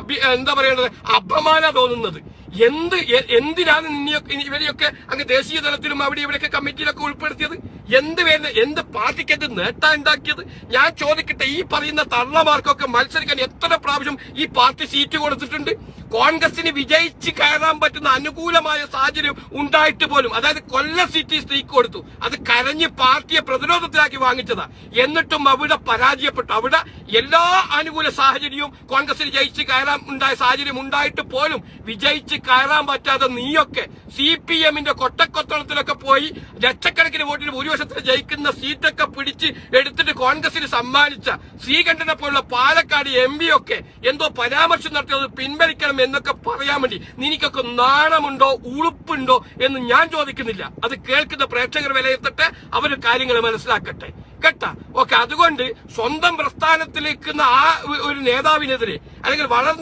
അഭി- എന്താ പറയേണ്ടത്? അപമാന തോന്നുന്നത്. എന്ത് എന്തിനാണ് നിന്നെയൊക്കെ ഇവരെയൊക്കെ അങ്ങ് ദേശീയ തലത്തിലും അവിടെ ഇവിടെയൊക്കെ കമ്മിറ്റിയിലൊക്കെ ഉൾപ്പെടുത്തിയത്? എന്ത് വേണ്ട എന്ത് പാർട്ടിക്ക് എന്ത് നേട്ടം ഉണ്ടാക്കിയത്? ഞാൻ ചോദിക്കട്ടെ ഈ പറയുന്ന തള്ളമാർക്കൊക്കെ മത്സരിക്കാൻ എത്ര പ്രാവശ്യം ഈ പാർട്ടി സീറ്റ് കൊടുത്തിട്ടുണ്ട്? കോൺഗ്രസിന് വിജയിച്ച് കയറാൻ പറ്റുന്ന അനുകൂലമായ സാഹചര്യം ഉണ്ടായിട്ട് പോലും അതായത് കൊല്ല സിറ്റി സ്ത്രീക്ക് കൊടുത്തു. അത് കരഞ്ഞ് പാർട്ടിയെ പ്രതിരോധത്തിലാക്കി വാങ്ങിച്ചതാ. എന്നിട്ടും അവിടെ പരാജയപ്പെട്ടു. അവിടെ എല്ലാ അനുകൂല സാഹചര്യവും കോൺഗ്രസിന് ജയിച്ച് കയറാൻ ഉണ്ടായ സാഹചര്യം ഉണ്ടായിട്ട് പോലും വിജയിച്ച് കയറാൻ പറ്റാതെ നീയൊക്കെ സി പി എമ്മിന്റെ കൊട്ടക്കൊത്തളത്തിലൊക്കെ പോയി ലക്ഷക്കണക്കിന് വോട്ടിന് ഭൂരിപക്ഷത്തിൽ ജയിക്കുന്ന സീറ്റൊക്കെ പിടിച്ച് എടുത്തിട്ട് കോൺഗ്രസിന് സമ്മാനിച്ച ശ്രീകണ്ഠനെ പോലുള്ള പാലക്കാട് എം ഒക്കെ എന്തോ പരാമർശം നടത്തിയത് പിൻവലിക്കണം എന്നൊക്കെ പറയാൻ വേണ്ടി നിനക്കൊക്കെ നാണമുണ്ടോ ഉളുപ്പുണ്ടോ എന്ന് ഞാൻ ചോദിക്കുന്നില്ല. അത് കേൾക്കുന്ന പ്രേക്ഷകർ വിലയിരുത്തട്ടെ അവർ കാര്യങ്ങൾ മനസ്സിലാക്കട്ടെ. കേട്ട? ഓക്കെ അതുകൊണ്ട് സ്വന്തം പ്രസ്ഥാനത്തിലേക്കുന്ന ആ ഒരു നേതാവിനെതിരെ അല്ലെങ്കിൽ വളർന്നു